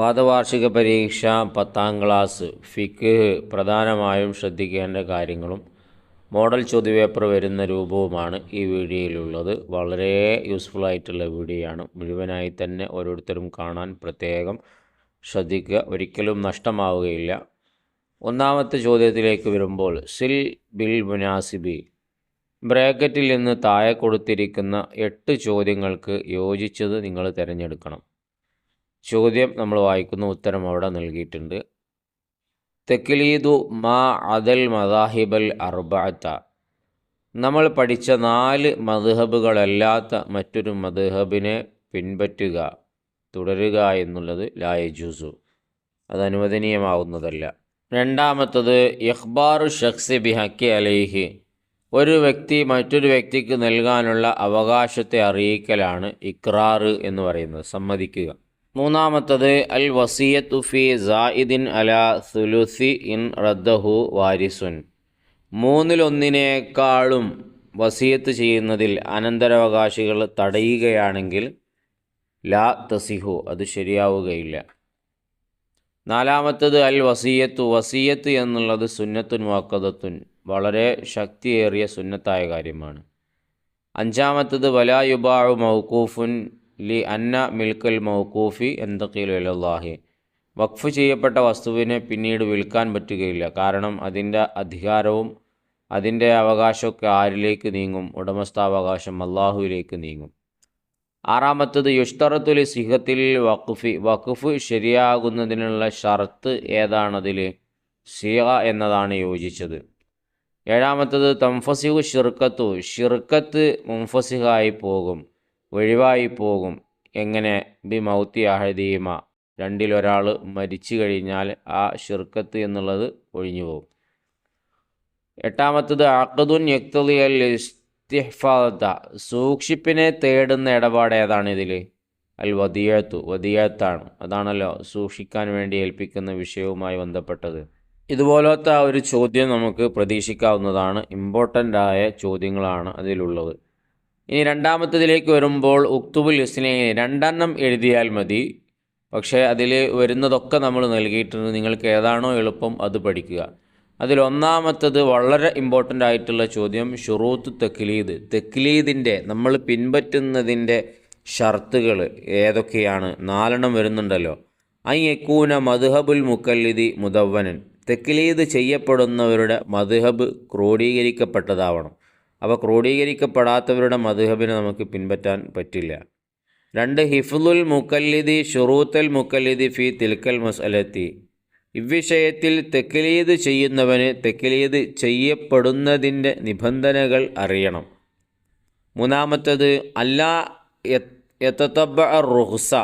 പാദവാർഷിക പരീക്ഷ പത്താം ക്ലാസ് ഫിക്ക് പ്രധാനമായും ശ്രദ്ധിക്കേണ്ട കാര്യങ്ങളും മോഡൽ ചോദ്യപേപ്പർ വരുന്ന രൂപവുമാണ് ഈ വീഡിയോയിലുള്ളത്. വളരെ യൂസ്ഫുൾ ആയിട്ടുള്ള വീഡിയോ ആണ് മുഴുവനായി തന്നെ ഓരോരുത്തരും കാണാൻ പ്രത്യേകം ശ്രദ്ധിക്കുക. ഒരിക്കലും നഷ്ടമാവുകയില്ല. ഒന്നാമത്തെ ചോദ്യത്തിലേക്ക് വരുമ്പോൾ സിൽ ബിൽ മുനാസിബി. ബ്രാക്കറ്റിൽ നിന്ന് താഴെ കൊടുത്തിരിക്കുന്ന എട്ട് ചോദ്യങ്ങൾക്ക് യോജിച്ചത് നിങ്ങൾ തിരഞ്ഞെടുക്കണം. ചോദ്യം നമ്മൾ വായിക്കുന്ന ഉത്തരം അവിടെ നൽകിയിട്ടുണ്ട്. തെക്കിലീദു മാ അദൽ മദാഹിബൽ അർബാത്ത നമ്മൾ പഠിച്ച നാല് മദ്ഹബുകളല്ലാത്ത മറ്റൊരു മദ്ഹബിനെ പിൻപറ്റുക തുടരുക എന്നുള്ളത് ലായജൂസു അത് അനുവദനീയമാവുന്നതല്ല. രണ്ടാമത്തത് ഇഖ്ബാറു ഷഖ്സി ബിഹക്കി അലൈഹി. ഒരു വ്യക്തി മറ്റൊരു വ്യക്തിക്ക് നൽകാനുള്ള അവകാശത്തെ അറിയിക്കലാണ് ഇക്രാറ് എന്ന് പറയുന്നത്. സമ്മതിക്കുക. മൂന്നാമത്തത് അൽ വസിയത്തു ഫി സായിദിൻ അല സുലുസി ഇൻ റദ്ദഹു വാരിസുൻ. മൂന്നിലൊന്നിനേക്കാളും വസിയത്ത് ചെയ്യുന്നതിൽ അനന്തരാവകാശികൾ തടയുകയാണെങ്കിൽ ലാ തസിഹു അത് ശരിയാവുകയില്ല. നാലാമത്തത് അൽ വസീയത്തു വസീയത്ത് എന്നുള്ളത് സുന്നത്തുൻ വാക്കതത്തുൻ വളരെ ശക്തിയേറിയ സുന്നത്തായ കാര്യമാണ്. അഞ്ചാമത്തത് വലായുബാഴു മൗക്കൂഫുൻ ലി അന്ന മിൽക്കൽ മൗക്കൂഫി എന്തക്കീൽ വഖഫ് ചെയ്യപ്പെട്ട വസ്തുവിനെ പിന്നീട് വിൽക്കാൻ പറ്റുകയില്ല. കാരണം അതിന്റെ അധികാരവും അതിന്റെ അവകാശമൊക്കെ ആരിലേക്ക് നീങ്ങും? ഉടമസ്ഥാവകാശം അള്ളാഹുവിലേക്ക് നീങ്ങും. ആറാമത്തത് യുഷ്തറത്തുലി സിഹത്തിൽ വഖഫി വഖഫ് ശരിയാകുന്നതിനുള്ള ഷർത്ത് ഏതാണതിൽ? സിഹ എന്നതാണ് യോജിച്ചത്. ഏഴാമത്തത് തംഫസിഹു ഷിർക്കത്തു ഷിർക്കത്ത് മുംഫസിഹായി പോകും. ഒഴിവായി പോകും എങ്ങനെ? ബി മൗത്തി അഹദീമ രണ്ടിലൊരാൾ മരിച്ചു കഴിഞ്ഞാൽ ആ ഷിർക്കത്ത് എന്നുള്ളത് ഒഴിഞ്ഞു പോകും എട്ടാമത്തത് അക്കദുൻ യക്തലി അൽ ഇസ്തിഹ്ഫാദ. സൂക്ഷിപ്പിനെ തേടുന്ന ഇടപാട് ഏതാണ് ഇതിൽ അൽ വദിയത്തു. വദിയത്താണ്. അതാണല്ലോ സൂക്ഷിക്കാൻ വേണ്ടി ഏൽപ്പിക്കുന്ന വിഷയവുമായി ബന്ധപ്പെട്ടത്. ഇതുപോലത്തെ ഒരു ചോദ്യം നമുക്ക് പ്രതീക്ഷിക്കാവുന്നതാണ്. ഇമ്പോർട്ടന്റ് ആയ ചോദ്യങ്ങളാണ് അതിലുള്ളത്. ഇനി രണ്ടാമത്തതിലേക്ക് വരുമ്പോൾ ഉക്തുബുൽ ഇസ്ലൈനി രണ്ടെണ്ണം എഴുതിയാൽ മതി. പക്ഷേ അതിൽ വരുന്നതൊക്കെ നമ്മൾ നൽകിയിട്ടുണ്ട്. നിങ്ങൾക്ക് ഏതാണോ എളുപ്പം അത് പഠിക്കുക. അതിലൊന്നാമത്തത് വളരെ ഇമ്പോർട്ടന്റ് ആയിട്ടുള്ള ചോദ്യം ഷുറൂത്ത് തെക്ലീദ് തെക്ലീദിന്റെ നമ്മൾ പിൻപറ്റുന്നതിന്റെ ഷർത്തുകൾ ഏതൊക്കെയാണ്? നാലെണ്ണം വരുന്നുണ്ടല്ലോ. ഐ എക്കൂന മധുഹബുൽ മുക്കല്ലിദി മുദവ്വനൻ. തെക്ലീദ് ചെയ്യപ്പെടുന്നവരുടെ മധുഹബ് ക്രോഡീകരിക്കപ്പെട്ടതാവണം. അപ്പോൾ ക്രോഡീകരിക്കപ്പെടാത്തവരുടെ മധുഹബിനെ നമുക്ക് പിൻപറ്റാൻ പറ്റില്ല. രണ്ട് ഹിഫ്ലുൽ മുക്കല്ലിദി ഷുറൂത്തൽ മുക്കല്ലിദി ഫി തിൽക്കൽ മുസലത്തി ഇവിഷയത്തിൽ തെക്കലീത് ചെയ്യുന്നവന് തെക്കലീത് ചെയ്യപ്പെടുന്നതിന്റെ നിബന്ധനകൾ അറിയണം. മൂന്നാമത്തത് അല്ലാ എത്തത്തബ റുഹ്സ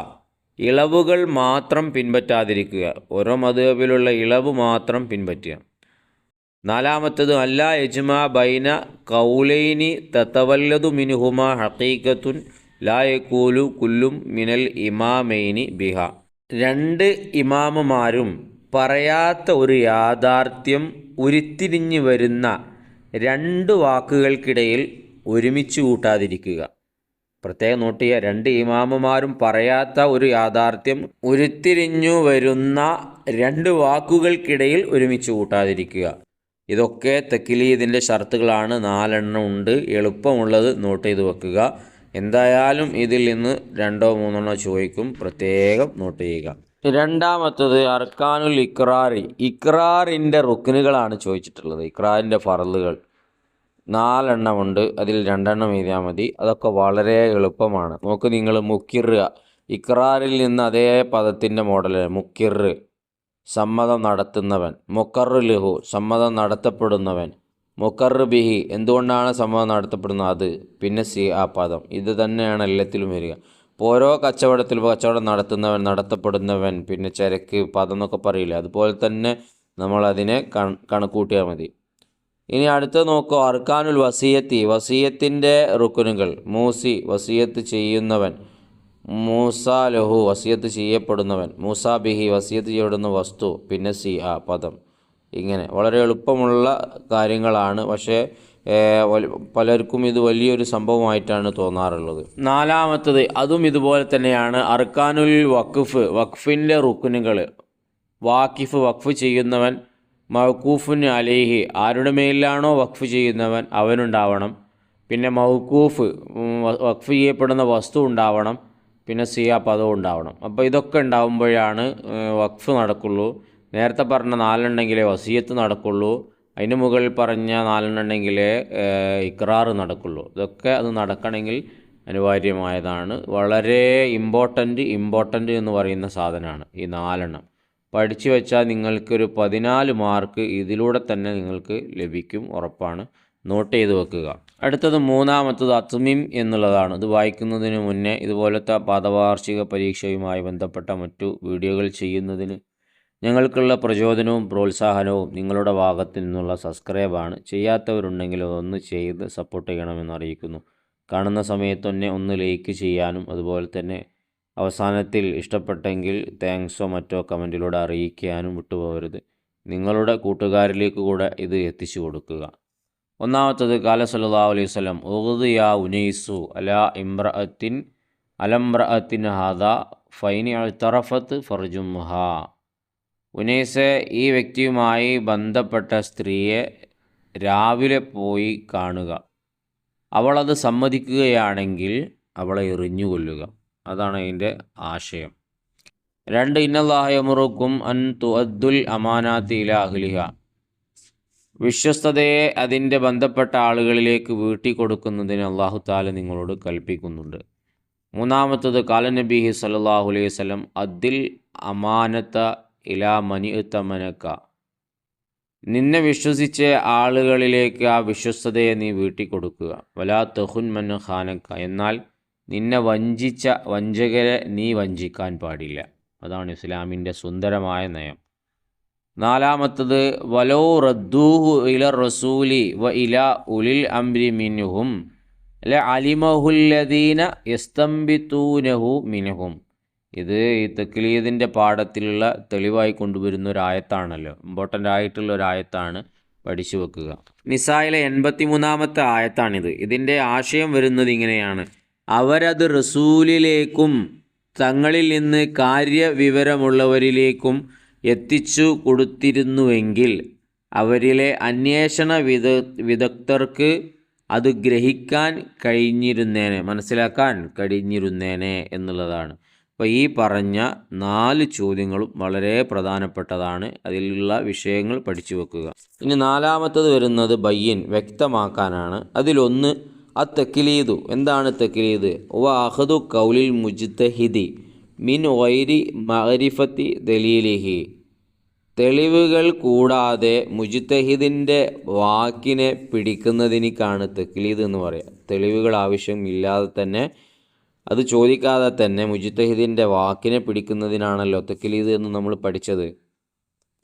ഇളവുകൾ മാത്രം പിൻപറ്റാതിരിക്കുക. ഓരോ മധുഹബിലുള്ള ഇളവ് മാത്രം പിൻപറ്റുക. നാലാമത്തത് അല്ല യജ്മാ ബൈന കൗലൈനി തത്തവല്ലതു മിനുഹുമ ഹക്കീക്കത്തുൻ ലായക്കൂലു കുല്ലും മിനൽ ഇമാമൈനി ബിഹ. രണ്ട് ഇമാമുമാരും പറയാത്ത ഒരു യാഥാർത്ഥ്യം ഉരുത്തിരിഞ്ഞു വരുന്ന രണ്ട് വാക്കുകൾക്കിടയിൽ ഒരുമിച്ച് കൂട്ടാതിരിക്കുക. പ്രത്യേകം നോട്ട് ചെയ്യുക രണ്ട് ഇമാമുമാരും പറയാത്ത ഒരു യാഥാർത്ഥ്യം ഉരുത്തിരിഞ്ഞു വരുന്ന രണ്ട് വാക്കുകൾക്കിടയിൽ ഒരുമിച്ച് കൂട്ടാതിരിക്കുക. ഇതൊക്കെ തെക്കിലീതിന്റെ ഷർത്തുകളാണ്. നാലെണ്ണം ഉണ്ട്. എളുപ്പമുള്ളത് നോട്ട് ചെയ്ത് വെക്കുക. എന്തായാലും ഇതിൽ നിന്ന് രണ്ടോ മൂന്നെണ്ണോ ചോദിക്കും. പ്രത്യേകം നോട്ട് ചെയ്യുക. രണ്ടാമത്തത് അർക്കാനുൽ ഇക്രാറി ഇക്രാറിന്റെ റുക്കിനുകളാണ് ചോദിച്ചിട്ടുള്ളത്. ഇക്രാറിന്റെ ഫറലുകൾ. നാലെണ്ണമുണ്ട് അതിൽ രണ്ടെണ്ണം എഴുതിയാൽ മതി. അതൊക്കെ വളരെ എളുപ്പമാണ്. നോക്ക് നിങ്ങൾ മുക്കിറുക ഇക്രാറിൽ നിന്ന് അതേ പദത്തിന്റെ മോഡൽ മുക്കിർ സമ്മതം നടത്തുന്നവൻ. മുക്കറു ലഹു സമ്മതം നടത്തപ്പെടുന്നവൻ. മുക്കറു ബിഹി എന്തുകൊണ്ടാണ് സമ്മതം നടത്തപ്പെടുന്നത്? അത് പിന്നെ സി ആ പദം. ഇത് തന്നെയാണ് എല്ലാത്തിലും വരിക. ഇപ്പോൾ ഓരോ കച്ചവടത്തിൽ കച്ചവടം നടത്തുന്നവൻ നടത്തപ്പെടുന്നവൻ പിന്നെ ചരക്ക് പദം എന്നൊക്കെ പറയില്ല? അതുപോലെ തന്നെ നമ്മളതിനെ കൺ കണക്കൂട്ടിയാൽ മതി. ഇനി അടുത്ത നോക്കൂ. അർക്കാനുൽ വസീയത്തി വസീയത്തിന്റെ റുക്കുനുകൾ. മൂസി വസീയത്ത് ചെയ്യുന്നവൻ. മൂസ വസിയത്ത് ചെയ്യപ്പെടുന്നവൻ. മൂസ ബിഹി വസിയത്ത് ചെയ്യപ്പെടുന്ന വസ്തു പിന്നെ സി ആ പദം. ഇങ്ങനെ. വളരെ എളുപ്പമുള്ള കാര്യങ്ങളാണ്. പക്ഷേ പലർക്കും ഇത് വലിയൊരു സംഭവമായിട്ടാണ് തോന്നാറുള്ളത്. നാലാമത്തത് അതും ഇതുപോലെ തന്നെയാണ്. അർക്കാനുൽ വഖഫ് വഖഫിന്റെ റുക്കുനുകൾ വാക്കിഫ് വഖഫ് ചെയ്യുന്നവൻ മൗക്കൂഫുൻ അലേഹി. ആരുടെ മേലിലാണോ വഖഫ് ചെയ്യുന്നവൻ അവനുണ്ടാവണം. പിന്നെ മൗക്കൂഫ് വഖഫ് ചെയ്യപ്പെടുന്ന വസ്തു ഉണ്ടാവണം. പിന്നെ സിയാ പദവും ഉണ്ടാവണം. അപ്പോൾ ഇതൊക്കെ ഉണ്ടാവുമ്പോഴാണ് വഖഫ് നടക്കുള്ളൂ. നേരത്തെ പറഞ്ഞ നാലെണ്ണെങ്കിലേ വസീയത്ത് നടക്കുള്ളൂ. അതിന് മുകളിൽ പറഞ്ഞ നാലെണ്ണെങ്കിലേ ഇക്രാറ് നടക്കുള്ളൂ. ഇതൊക്കെ അത് നടക്കണമെങ്കിൽ അനിവാര്യമായതാണ്. വളരെ ഇമ്പോർട്ടന്റ് ഇമ്പോർട്ടന്റ് എന്ന് പറയുന്ന സാധനമാണ് ഈ നാലെണ്ണം. പഠിച്ചു വെച്ചാൽ നിങ്ങൾക്കൊരു പതിനാല് മാർക്ക് ഇതിലൂടെ തന്നെ നിങ്ങൾക്ക് ലഭിക്കും ഉറപ്പാണ്. നോട്ട് ചെയ്ത് വെക്കുക. അടുത്തത് മൂന്നാമത്തത് അത്മിം എന്നുള്ളതാണ്. ഇത് വായിക്കുന്നതിന് മുന്നേ ഇതുപോലത്തെ പാദവാർഷിക പരീക്ഷയുമായി ബന്ധപ്പെട്ട മറ്റു വീഡിയോകൾ ചെയ്യുന്നതിന് ഞങ്ങൾക്കുള്ള പ്രചോദനവും പ്രോത്സാഹനവും നിങ്ങളുടെ ഭാഗത്തു നിന്നുള്ള സബ്സ്ക്രൈബാണ്. ചെയ്യാത്തവരുണ്ടെങ്കിൽ അതൊന്ന് ചെയ്ത് സപ്പോർട്ട് ചെയ്യണമെന്ന് അറിയിക്കുന്നു. കാണുന്ന സമയത്ത് തന്നെ ഒന്ന് ലൈക്ക് ചെയ്യാനും അതുപോലെ തന്നെ അവസാനത്തിൽ ഇഷ്ടപ്പെട്ടെങ്കിൽ താങ്ക്സോ മറ്റോ കമന്റിലൂടെ അറിയിക്കാനും വിട്ടുപോകരുത്. നിങ്ങളുടെ കൂട്ടുകാരിലേക്ക് കൂടെ ഇത് എത്തിച്ചു കൊടുക്കുക. ഒന്നാമത്തത് കാല സല്ലാ അലൈഹി വസല്ലം ഉഗ്ദ് യാ ഉനൈസു അല ഇംറഅത്തിൻ അലംറഅത്തിൻ ഹാദ ഫൈനി അൾത്തറഫത്ത് ഫർജുംഹ. ഉനൈസെ ഈ വ്യക്തിയുമായി ബന്ധപ്പെട്ട സ്ത്രീയെ രാവിലെ പോയി കാണുക. അവളത് സമ്മതിക്കുകയാണെങ്കിൽ അവളെ എറിഞ്ഞു കൊല്ലുക അതാണ് അതിന്റെ ആശയം. രണ്ട് ഇന്നല്ലാഹയമുറുക്കും അൻ തുഅദ്ദുൽ അമാനാത്തി ഇല അഹ്ലിഹ. വിശ്വസ്തതയെ അതിന്റെ ബന്ധപ്പെട്ട ആളുകളിലേക്ക് വീട്ടി കൊടുക്കുന്നതിന് അള്ളാഹു താല നിങ്ങളോട് കൽപ്പിക്കുന്നുണ്ട്. മൂന്നാമത്തത് കാലനബിഹി സല്ലല്ലാഹു അലൈഹി സ്വലം അദ്ദിൽ അമാനത്ത ഇലാ മനി തമനക്ക നിന്നെ വിശ്വസിച്ച ആളുകളിലേക്ക് ആ വിശ്വസ്തതയെ നീ വീട്ടിക്കൊടുക്കുക. വലാ തെഹുൻ മൻ ഖാനക്ക. എന്നാൽ നിന്നെ വഞ്ചിച്ച വഞ്ചകരെ നീ വഞ്ചിക്കാൻ പാടില്ല. അതാണ് ഇസ്ലാമിന്റെ സുന്ദരമായ നയം. നാലാമത്തത് വലോ റദ്ദൂഹു ഇല റസൂലി വ ഇല ഉലിൽ അംരി മിനുഹും അല്ലെ അലിമഹുല്ലദീന യസ്തംബിത്തൂനഹു മിനുഹും ഇത് ഈ തെക്കിലീതിന്റെ പാഠത്തിലുള്ള തെളിവായി കൊണ്ടുവരുന്ന ഒരു ആയത്താണല്ലോ. ഇമ്പോർട്ടന്റ് ആയിട്ടുള്ള ഒരു ആയത്താണ് പഠിച്ചു വെക്കുക. നിസായിലെ എൺപത്തി മൂന്നാമത്തെ ആയത്താണിത്. ഇതിന്റെ ആശയം വരുന്നത് ഇങ്ങനെയാണ്. അവരത് റസൂലിലേക്കും തങ്ങളിൽ നിന്ന് കാര്യവിവരമുള്ളവരിലേക്കും എത്തിച്ചു കൊടുത്തിരുന്നുവെങ്കിൽ അവരിലെ അന്വേഷണ വിദ വിദഗ്ധർക്ക് അത് ഗ്രഹിക്കാൻ കഴിഞ്ഞിരുന്നേനെ മനസ്സിലാക്കാൻ കഴിഞ്ഞിരുന്നേനെ എന്നുള്ളതാണ്. അപ്പോൾ ഈ പറഞ്ഞ നാല് ചോദ്യങ്ങളും വളരെ പ്രധാനപ്പെട്ടതാണ്. അതിലുള്ള വിഷയങ്ങൾ പഠിച്ചു വെക്കുക. ഇനി നാലാമത്തത് വരുന്നത് ബയ്യൻ വ്യക്തമാക്കാനാണ്. അതിലൊന്ന് ആ തെക്കിലീതു എന്താണ് തെക്കിലീത് വ അഹദു കൗലിൽ മുജ്തഹിദി മിൻ വൈരി മഹരിഫത്തി ദലീലിഹി തെളിവുകൾ കൂടാതെ മുജിത്തഹിദിന്റെ വാക്കിനെ പിടിക്കുന്നതിനേക്കാണ് തെക്കിലീദ് എന്ന് പറയുക തെളിവുകൾ ആവശ്യമില്ലാതെ തന്നെ അത് ചോദിക്കാതെ തന്നെ മുജിത്തഹിദിന്റെ വാക്കിനെ പിടിക്കുന്നതിനാണല്ലോ തെക്കിലീദ് എന്ന് നമ്മൾ പഠിച്ചത്.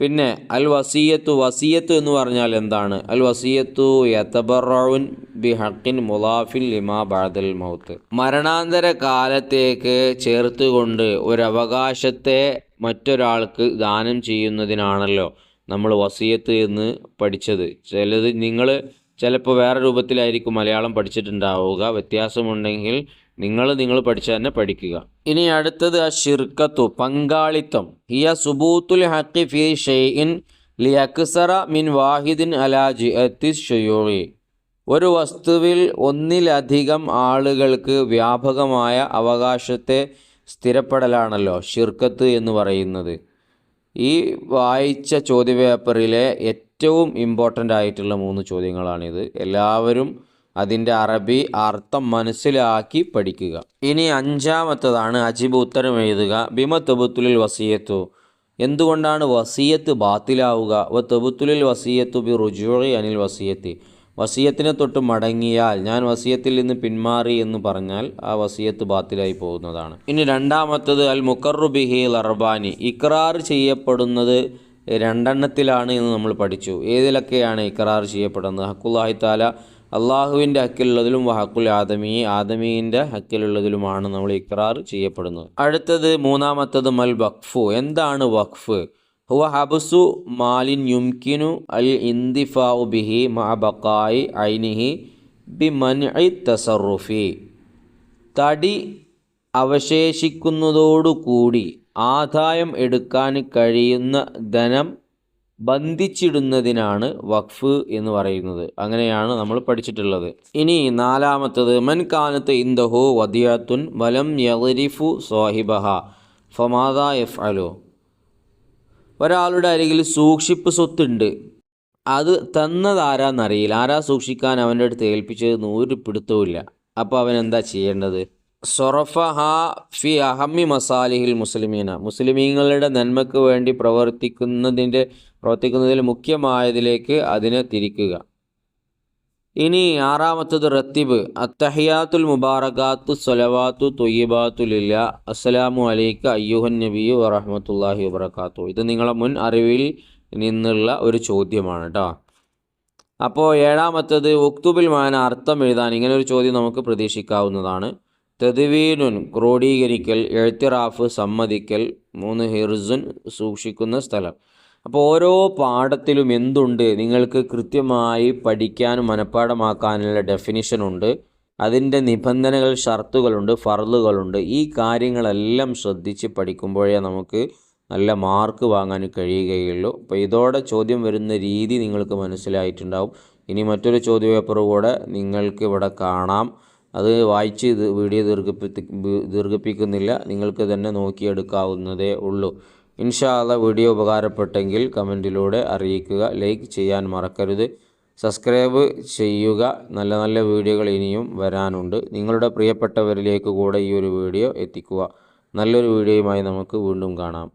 പിന്നെ അൽ വസീയത്തു വസീയത്ത് എന്ന് പറഞ്ഞാൽ എന്താണ്? അൽ വസീയത്തു യതബറഉൻ ബി ഹക്കിൻ മുലാഫിൻ ലിമാ ബാദൽ മൗത്ത്. മരണാന്തര കാലത്തേക്ക് ചേർത്തുകൊണ്ട് കൊണ്ട് അവകാശത്തെ മറ്റൊരാൾക്ക് ദാനം ചെയ്യുന്നതിനാണല്ലോ നമ്മൾ വസീയത്ത് എന്ന് പഠിച്ചത്. ചിലത് നിങ്ങൾ ചിലപ്പോൾ വേറെ രൂപത്തിലായിരിക്കും മലയാളം പഠിച്ചിട്ടുണ്ടാവുക. വ്യത്യാസമുണ്ടെങ്കിൽ നിങ്ങൾ നിങ്ങൾ പഠിച്ച തന്നെ പഠിക്കുക. ഇനി അടുത്തത് ആ ഷിർക്കത്തു പങ്കാളിത്തം. ഹിയ സുബൂത്തുൽ ഹക്കി ഫി ഷെയ്ഇൻ ലി അക്സറ മിൻ വാഹിദിൻ അലാജി അത്തി ഷുയൂറി ഒരു വസ്തുവിൽ ഒന്നിലധികം ആളുകൾക്ക് വ്യാപകമായ അവകാശത്തെ സ്ഥിരപ്പെടലാണല്ലോ ഷിർക്കത്ത് എന്ന് പറയുന്നത്. ഈ വായിച്ച ചോദ്യപേപ്പറിലെ ഏറ്റവും ഇമ്പോർട്ടന്റ് ആയിട്ടുള്ള മൂന്ന് ചോദ്യങ്ങളാണിത്. എല്ലാവരും അതിന്റെ അറബി അർത്ഥം മനസ്സിലാക്കി പഠിക്കുക. ഇനി അഞ്ചാമത്തതാണ് അജിബ് ഉത്തരം എഴുതുക. ബിമ തെബുത്തുലിൽ വസീയത്തു. എന്തുകൊണ്ടാണ് വസീയത്ത് ബാത്തിലാവുക? വ തെബുത്തുലിൽ വസീയത്തു ബി റുജോഴി അനിൽ വസീയത്തി. വസീയത്തിനെ തൊട്ട് മടങ്ങിയാൽ ഞാൻ വസീയത്തിൽ നിന്ന് പിന്മാറി എന്ന് പറഞ്ഞാൽ ആ വസീയത്ത് ബാത്തിലായി പോകുന്നതാണ്. ഇനി രണ്ടാമത്തത് അൽ മുക്കറുബിഹി ലർബാനി ഇക്രാർ ചെയ്യപ്പെടുന്നത് രണ്ടെണ്ണത്തിലാണ് എന്ന് നമ്മൾ പഠിച്ചു. ഏതിലൊക്കെയാണ് ഇക്രാർ ചെയ്യപ്പെടുന്നത്? ഹക്കുല്ലാഹി അള്ളാഹുവിന്റെ ഹക്കിലുള്ളതിലും വഹക്കുൽ ആദമി ആദമീന്റെ ഹക്കിലുള്ളതിലുമാണ് നമ്മൾ ഇക്രാർ ചെയ്യപ്പെടുന്നത്. അടുത്തത് മൂന്നാമത്തത് മൽ വഖഫു. എന്താണ് വഖഫ്? ഹുവ ഹബസു മാലിൻ യുംകിനു അൽ ഇന്തിഫാഉ ബിഹി മഅ ബഖായി ഐനിഹി ബി മൻഇ തസറുഫി. തടി അവശേഷിക്കുന്നതോടുകൂടി ആദായം എടുക്കാൻ കഴിയുന്ന ധനം ബന്ധിച്ചിടുന്നതിനാണ് വഖഫ് എന്ന് പറയുന്നത്. അങ്ങനെയാണ് നമ്മൾ പഠിച്ചിട്ടുള്ളത്. ഇനി നാലാമത്തത് മൻ കാനത്ത് ഇന്ദഹു വദിയാത്തുൻ വലം യറിഫു സാഹിബഹ. ഫമാദ എഫ് അലോ ഒരാളുടെ അരികിൽ സൂക്ഷിപ്പ് സ്വത്തുണ്ട്. അത് തന്നതാരാന്നറിയില്ല. ആരാ സൂക്ഷിക്കാൻ അവന്റെ അടുത്ത് ഏൽപ്പിച്ചത് ഒരു പിടുത്തവുമില്ല അപ്പോൾ അവൻ എന്താ ചെയ്യേണ്ടത്? സൊറഫഹ ഫി അഹമ്മി മസാലിഹിൽ മുസ്ലിമീന. മുസ്ലിമീങ്ങളുടെ നന്മക്ക് വേണ്ടി പ്രവർത്തിക്കുന്നതിന്റെ പ്രവർത്തിക്കുന്നതിൽ മുഖ്യമായതിലേക്ക് അതിനെ തിരിക്കുക. ഇനി ആറാമത്തത് റത്തിബ്. അത്തഹിയാത്തുൽ മുബാറകാത്തു സ്വലവാത്തു തൊയ്യബാത്തുലില്ല അസ്സലാമു അലൈക്ക് അയ്യുഹൻ നബിയു വറഹമത്തല്ലാഹി വബർക്കാത്തു ഇത് നിങ്ങളെ മുൻ അറിവിൽ നിന്നുള്ള ഒരു ചോദ്യമാണ് കേട്ടോ അപ്പോൾ ഏഴാമത്തത് ഒക്തുബിൽ മാന അർത്ഥം എഴുതാൻ ഇങ്ങനെ ഒരു ചോദ്യം നമുക്ക് പ്രതീക്ഷിക്കാവുന്നതാണ്. തെതുവീനുൻ ക്രോഡീകരിക്കൽ എഴുത്തിറാഫ് സമ്മതിക്കൽ മൂന്ന് ഹിർസുൻ സൂക്ഷിക്കുന്ന സ്ഥലം. അപ്പോൾ ഓരോ പാഠത്തിലും എന്തുണ്ട്? നിങ്ങൾക്ക് കൃത്യമായി പഠിക്കാനും ഡെഫിനിഷൻ ഉണ്ട്. അതിന്റെ നിബന്ധനകൾ ഷർത്തുകളുണ്ട് ഫറലുകളുണ്ട് ഈ കാര്യങ്ങളെല്ലാം ശ്രദ്ധിച്ച് പഠിക്കുമ്പോഴേ നമുക്ക് നല്ല മാർക്ക് വാങ്ങാൻ കഴിയുകയുള്ളൂ. അപ്പോൾ ഇതോടെ ചോദ്യം വരുന്ന രീതി നിങ്ങൾക്ക് മനസ്സിലായിട്ടുണ്ടാവും. ഇനി മറ്റൊരു ചോദ്യപേപ്പർ കൂടെ നിങ്ങൾക്ക് ഇവിടെ കാണാം. അത് വായിച്ച് വീഡിയോ ദീർഘിപ്പി ദീർഘിപ്പിക്കുന്നില്ല. നിങ്ങൾക്ക് തന്നെ നോക്കിയെടുക്കാവുന്നതേ ഉള്ളൂ. ഇൻഷാല്ല വീഡിയോ ഉപകാരപ്പെട്ടെങ്കിൽ കമന്റിലൂടെ അറിയിക്കുക ലൈക്ക് ചെയ്യാൻ മറക്കരുത്. സബ്സ്ക്രൈബ് ചെയ്യുക. നല്ല നല്ല വീഡിയോകൾ ഇനിയും വരാനുണ്ട്. നിങ്ങളുടെ പ്രിയപ്പെട്ടവരിലേക്ക് കൂടെ ഈ ഒരു വീഡിയോ എത്തിക്കുക. നല്ലൊരു വീഡിയോയുമായി നമുക്ക് വീണ്ടും കാണാം.